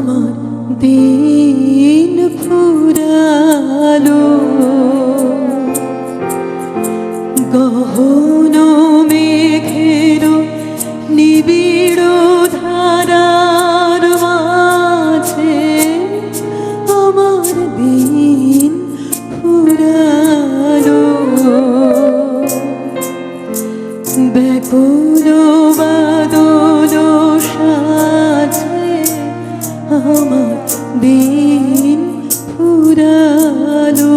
আমার দিন ফুরালো দিন ফুরালো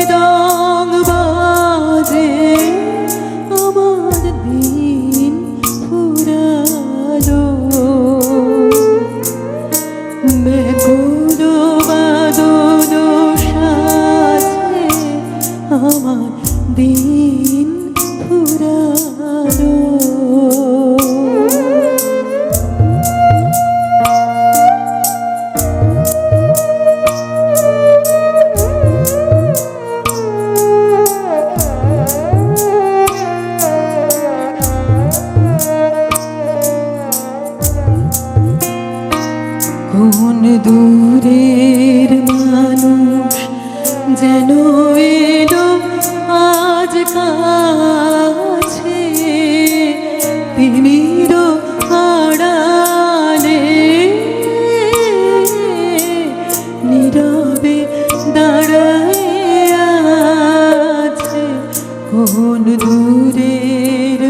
দূরের মানুষ যেন এলো আজ কাছে। তিমির দাঁড়ায় আছে। কোন দূরের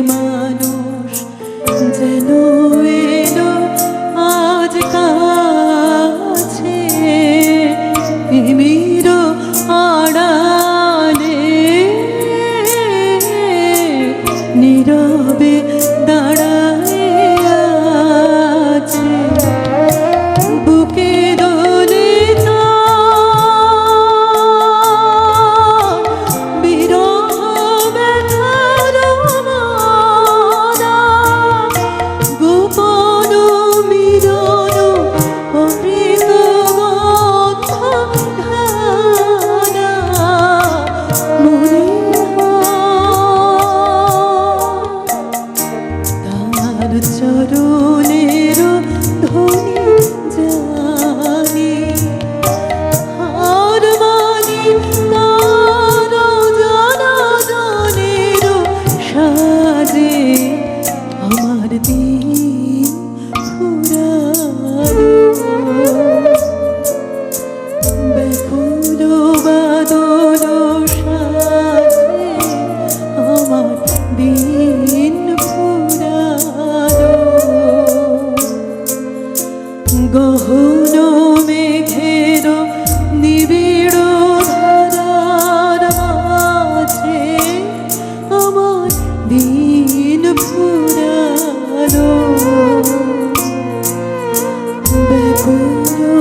you.